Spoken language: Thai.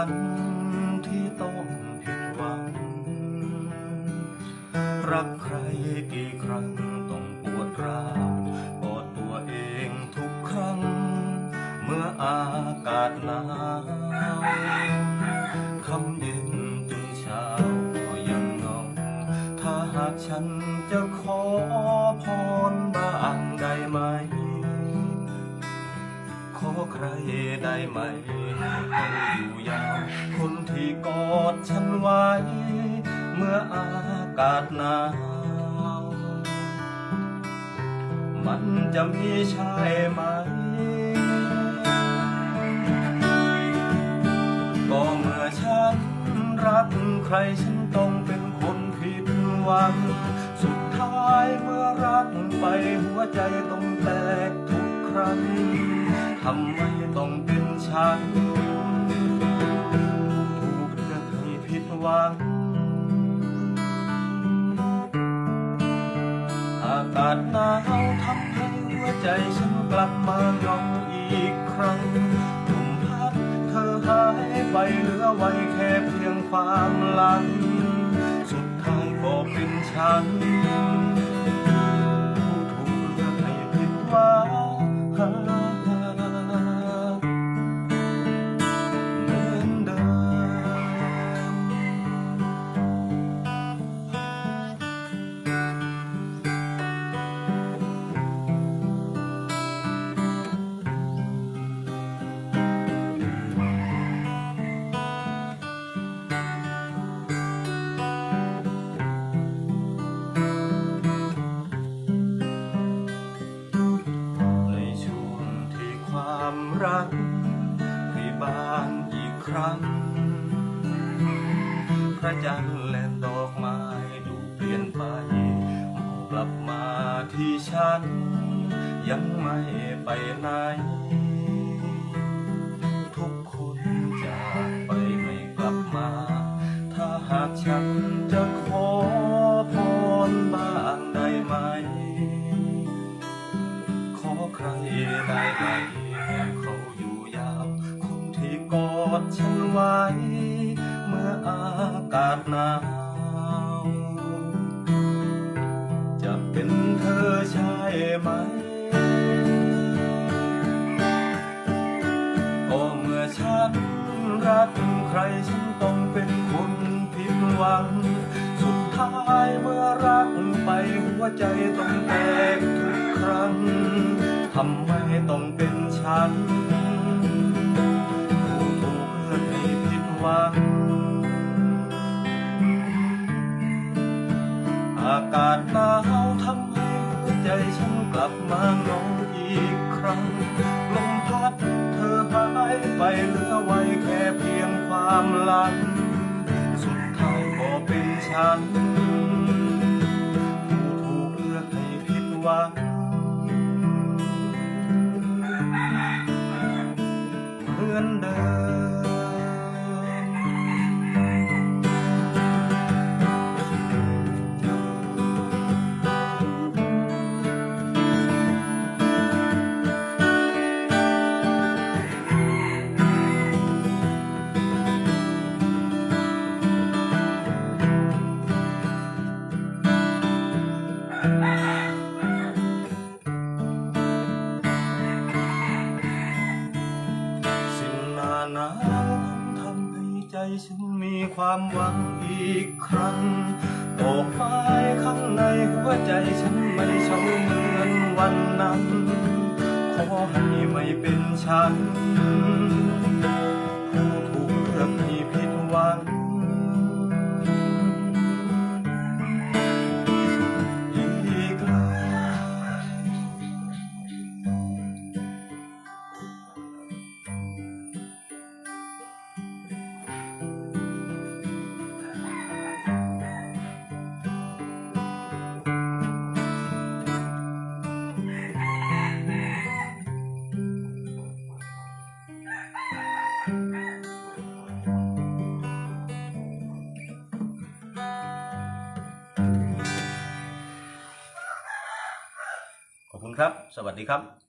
ันที่ต้องผิดหวัง รักใครกี่ครั้งต้องปวดร้าวกอดตัวเองทุกครั้ง เมื่ออากาศหนาวคำเย็นถึงเช้าก็ยังงงถ้าหากฉันจะขอพรบ้างได้ไหม ขอใครได้ไหมให้อยู่ยาวคนที่กอดฉันไว้ เมื่ออากาศหนาว มันจะมีใช่ไหม ก็เมื่อฉันรักใครฉันต้องเป็นคนผิดหวัง สุดท้ายเมื่อรักไปหัวใจต้องแตกทุกครั้งำไมต้องเป็นฉัน ถูกเลือให้ผิดหวังอากาศหนาวทำให้หัวใจฉันกลับมาเหงอีกครั้งลมพัดเธอหายไปเหลือไว้แค่เพียงความหลัง สุดท้ายก็เป็นฉัน ความรักรีบานอีกครั้ง พระจันทร์และดอกไม้ดูเปลี่ยนไปมองกลับมาที่ฉัน ยังไม่ไปไหน ทุกคนจากไปไม่กลับมา ถ้าหากฉันจะขอพรบ้างได้ไหม ขอใครได้ากาศหนาว จะเป็นเธอใช่ไหม ก็เมื่อฉันรักใครฉันต้องเป็นคนผิดหวัง สุดท้ายเมื่อรักไปหัวใจต้องแตกทุกครั้ง ทำไมต้องเป็นฉัน ใจฉันกลับมาเหงาอีกครั้ง ลมพัดเธอหายไปเหลือไว้แค่เพียงความหลังสุดท้ายก็เป็นฉัน ผู้ถูกเลือกให้ผิดหวังเหมือนเดิม นาหนาวทำให้ใจฉันมีความหวังอีกครั้งดอกไม้ข้างในหัวใจฉันไม่เฉาเหมือนวันนั้น ขอให้ไม่เป็นฉัน ครับ สวัสดีครับ